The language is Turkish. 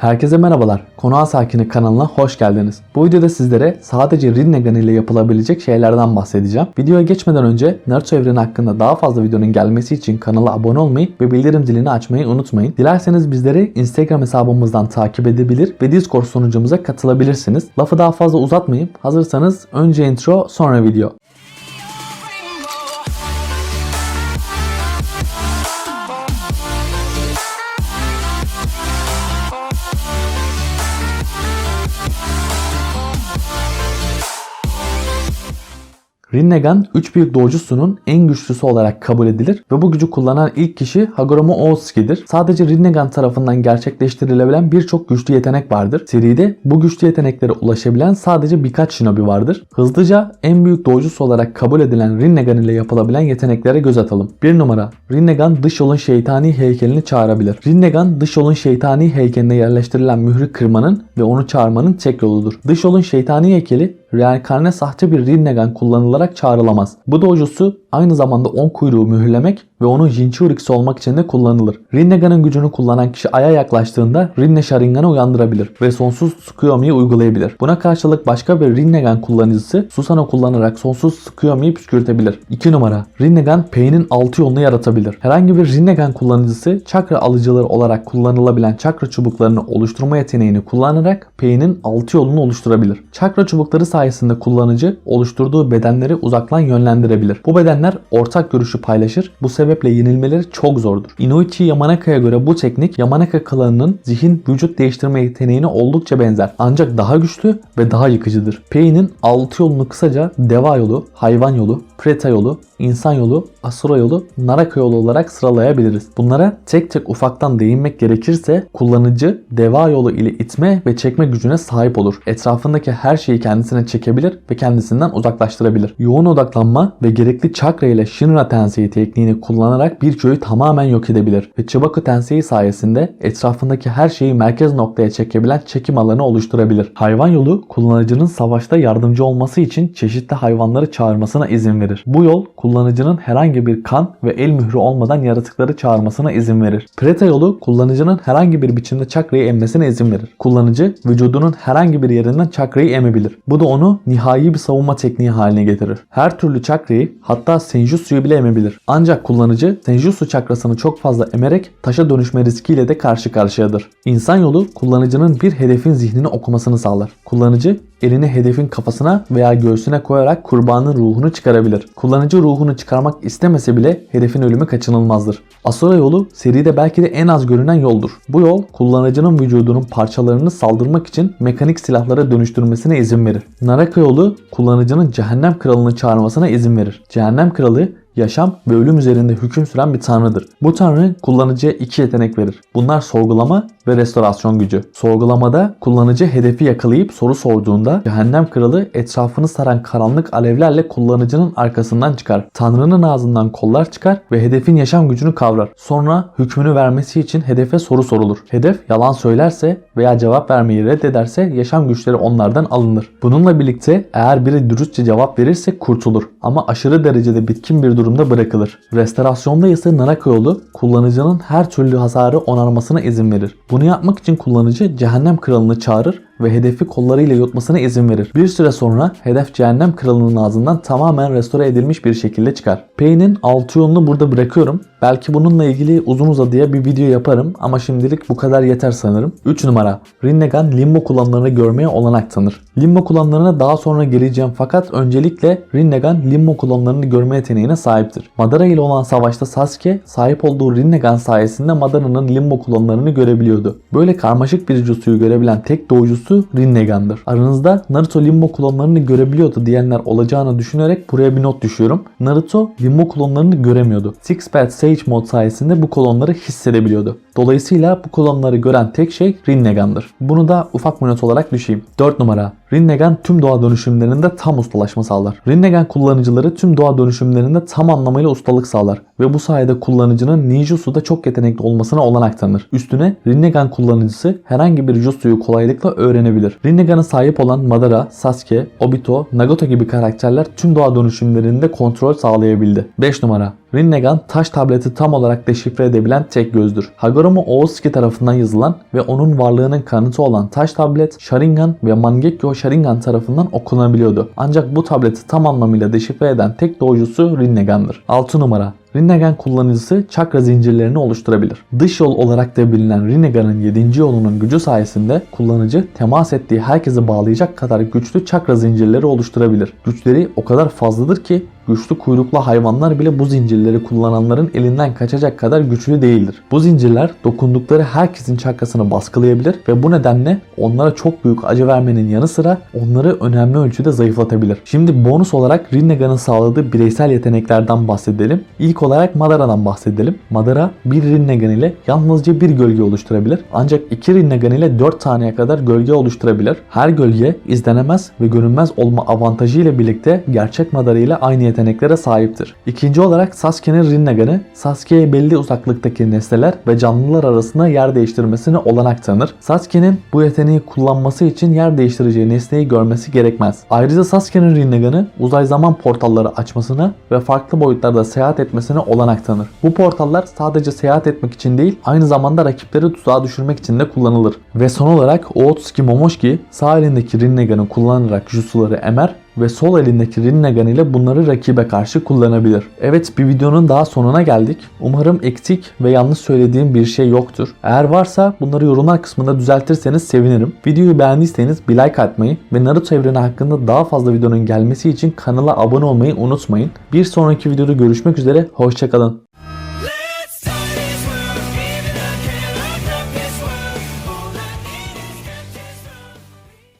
Herkese merhabalar. Konağa Sakini kanalına hoş geldiniz. Bu videoda sizlere sadece Rinnegan ile yapılabilecek şeylerden bahsedeceğim. Videoya geçmeden önce Naruto evreni hakkında daha fazla videonun gelmesi için kanala abone olmayı ve bildirim zilini açmayı unutmayın. Dilerseniz bizleri Instagram hesabımızdan takip edebilir ve Discord sunucumuza katılabilirsiniz. Lafı daha fazla uzatmayayım. Hazırsanız önce intro sonra video. Rinnegan 3 büyük doğucusunun en güçlüsü olarak kabul edilir ve bu gücü kullanan ilk kişi Hagoromo Ootsuki'dir. Sadece Rinnegan tarafından gerçekleştirilebilen birçok güçlü yetenek vardır. Seride bu güçlü yeteneklere ulaşabilen sadece birkaç shinobi vardır. Hızlıca en büyük doğucusu olarak kabul edilen Rinnegan ile yapılabilen yeteneklere göz atalım. 1 numara Rinnegan dış yolun şeytani heykelini çağırabilir. Rinnegan dış yolun şeytani heykeline yerleştirilen mührü kırmanın ve onu çağırmanın tek yoludur. Dış yolun şeytani heykeli reenkarne sahte bir Rinnegan kullanılarak çağrılamaz. Bu dojusu aynı zamanda 10 kuyruğu mühürlemek ve onun Jinchurikisi olmak için de kullanılır. Rinnegan'ın gücünü kullanan kişi Ay'a yaklaştığında Rinne Sharingan'ı uyandırabilir ve sonsuz Tsukuyomi'yi uygulayabilir. Buna karşılık başka bir Rinnegan kullanıcısı Susanoo kullanarak sonsuz Tsukuyomi'yi püskürtebilir. 2 numara Rinnegan Pain'in 6 yolunu yaratabilir. Herhangi bir Rinnegan kullanıcısı çakra alıcıları olarak kullanılabilen çakra çubuklarını oluşturma yeteneğini kullanarak Pain'in 6 yolunu oluşturabilir. Çakra çubukları sayesinde kullanıcı oluşturduğu bedenleri uzaktan yönlendirebilir. Bu bedenler ortak görüşü paylaşır. Bu sebeple yenilmeleri çok zordur. Inoichi Yamanaka'ya göre bu teknik Yamanaka klanının zihin vücut değiştirme yeteneğine oldukça benzer. Ancak daha güçlü ve daha yıkıcıdır. Pei'nin 6 yolunu kısaca deva yolu, hayvan yolu, preta yolu, insan yolu, asura yolu, naraka yolu olarak sıralayabiliriz. Bunlara tek tek ufaktan değinmek gerekirse kullanıcı deva yolu ile itme ve çekme gücüne sahip olur. Etrafındaki her şeyi kendisine çekebilir ve kendisinden uzaklaştırabilir. Yoğun odaklanma ve gerekli çakra ile Shinra Tensei tekniğini kullanarak bir köyü tamamen yok edebilir ve Chibaku Tensei sayesinde etrafındaki her şeyi merkez noktaya çekebilen çekim alanı oluşturabilir. Hayvan yolu kullanıcının savaşta yardımcı olması için çeşitli hayvanları çağırmasına izin verir. Bu yol kullanıcının herhangi bir kan ve el mührü olmadan yaratıkları çağırmasına izin verir. Preta yolu kullanıcının herhangi bir biçimde çakrayı emmesine izin verir. Kullanıcı vücudunun herhangi bir yerinden çakrayı emebilir. Bu da onu nihai bir savunma tekniği haline getirir. Her türlü çakrayı hatta senjutsu'yu bile emebilir. Ancak kullanıcı senjutsu çakrasını çok fazla emerek taşa dönüşme riskiyle de karşı karşıyadır. İnsan yolu kullanıcının bir hedefin zihnini okumasını sağlar. Kullanıcı elini hedefin kafasına veya göğsüne koyarak kurbanın ruhunu çıkarabilir. Kullanıcı ruhunu çıkarmak istemese bile hedefin ölümü kaçınılmazdır. Asura yolu seride belki de en az görünen yoldur. Bu yol kullanıcının vücudunun parçalarını saldırmak için mekanik silahlara dönüştürmesine izin verir. Naraka yolu kullanıcının cehennem kralını çağırmasına izin verir. Cehennem kralı yaşam ve ölüm üzerinde hüküm süren bir tanrıdır. Bu tanrı kullanıcıya iki yetenek verir. Bunlar sorgulama ve restorasyon gücü. Sorgulamada kullanıcı hedefi yakalayıp soru sorduğunda cehennem kralı etrafını saran karanlık alevlerle kullanıcının arkasından çıkar. Tanrının ağzından kollar çıkar ve hedefin yaşam gücünü kavrar. Sonra hükmünü vermesi için hedefe soru sorulur. Hedef yalan söylerse veya cevap vermeyi reddederse yaşam güçleri onlardan alınır. Bununla birlikte eğer biri dürüstçe cevap verirse kurtulur ama aşırı derecede bitkin bir durumda bırakılır. Restorasyonda ise Naraka yolu kullanıcının her türlü hasarı onarmasına izin verir. Bunu yapmak için kullanıcı cehennem kralını çağırır ve hedefi kollarıyla yutmasına izin verir. Bir süre sonra hedef cehennem kralının ağzından tamamen restore edilmiş bir şekilde çıkar. Payne'in 6 yolunu burada bırakıyorum. Belki bununla ilgili uzun uzadıya bir video yaparım ama şimdilik bu kadar yeter sanırım. 3 numara Rinnegan Limbo kullanımlarını görmeye olanak tanır. Limbo kullanımlarına daha sonra geleceğim fakat öncelikle Rinnegan Limbo kullanımlarını görme yeteneğine sahiptir. Madara ile olan savaşta Sasuke sahip olduğu Rinnegan sayesinde Madara'nın Limbo kullanımlarını görebiliyordu. Böyle karmaşık bir jutsuyu görebilen tek doğucusu Rinnegan'dır. Aranızda Naruto Limbo klonlarını görebiliyordu diyenler olacağını düşünerek buraya bir not düşüyorum. Naruto Limbo klonlarını göremiyordu. Six Path Sage mod sayesinde bu klonları hissedebiliyordu. Dolayısıyla bu klonları gören tek şey Rinnegan'dır. Bunu da ufak bir not olarak düşeyim. 4 numara Rinnegan tüm doğa dönüşümlerinde tam ustalaşma sağlar. Rinnegan kullanıcıları tüm doğa dönüşümlerinde tam anlamıyla ustalık sağlar ve bu sayede kullanıcının ninjutsu'da çok yetenekli olmasına olanak tanır. Üstüne Rinnegan kullanıcısı herhangi bir jutsuyu kolaylıkla öğrenebilir. Rinnegan'a sahip olan Madara, Sasuke, Obito, Nagato gibi karakterler tüm doğa dönüşümlerinde kontrol sağlayabildi. 5 numara Rinnegan taş tableti tam olarak deşifre edebilen tek gözdür. Hagoromo Ootsuki tarafından yazılan ve onun varlığının kanıtı olan taş tablet Sharingan ve Mangekyo Sharingan tarafından okunabiliyordu. Ancak bu tableti tam anlamıyla deşifre eden tek doğucusu Rinnegan'dır. 6 numara Rinnegan kullanıcısı çakra zincirlerini oluşturabilir. Dış yol olarak da bilinen Rinnegan'ın 7. yolunun gücü sayesinde kullanıcı temas ettiği herkesi bağlayacak kadar güçlü çakra zincirleri oluşturabilir. Güçleri o kadar fazladır ki güçlü kuyruklu hayvanlar bile bu zincirleri kullananların elinden kaçacak kadar güçlü değildir. Bu zincirler dokundukları herkesin çakrasını baskılayabilir ve bu nedenle onlara çok büyük acı vermenin yanı sıra onları önemli ölçüde zayıflatabilir. Şimdi bonus olarak Rinnegan'ın sağladığı bireysel yeteneklerden bahsedelim. İlk olarak Madara'dan bahsedelim. Madara bir Rinnegan ile yalnızca bir gölge oluşturabilir. Ancak iki Rinnegan ile 4 taneye kadar gölge oluşturabilir. Her gölge izlenemez ve görünmez olma avantajı ile birlikte gerçek Madara ile aynı yeteneklere sahiptir. İkinci olarak Sasuke'nin Rinnegan'ı Sasuke'ye belli uzaklıktaki nesneler ve canlılar arasında yer değiştirmesine olanak tanır. Sasuke'nin bu yeteneği kullanması için yer değiştireceği nesneyi görmesi gerekmez. Ayrıca Sasuke'nin Rinnegan'ı uzay zaman portalları açmasına ve farklı boyutlarda seyahat etmesine olanak tanır. Bu portallar sadece seyahat etmek için değil aynı zamanda rakipleri tuzağa düşürmek için de kullanılır. Ve son olarak Ootsuki Momoshiki sağ elindeki Rinnegan'ı kullanarak jutsuları emer ve sol elindeki Rinnegan ile bunları rakibe karşı kullanabilir. Evet bir videonun daha sonuna geldik. Umarım eksik ve yanlış söylediğim bir şey yoktur. Eğer varsa bunları yorumlar kısmında düzeltirseniz sevinirim. Videoyu beğendiyseniz bir like atmayı ve Naruto evreni hakkında daha fazla videonun gelmesi için kanala abone olmayı unutmayın. Bir sonraki videoda görüşmek üzere, hoşçakalın.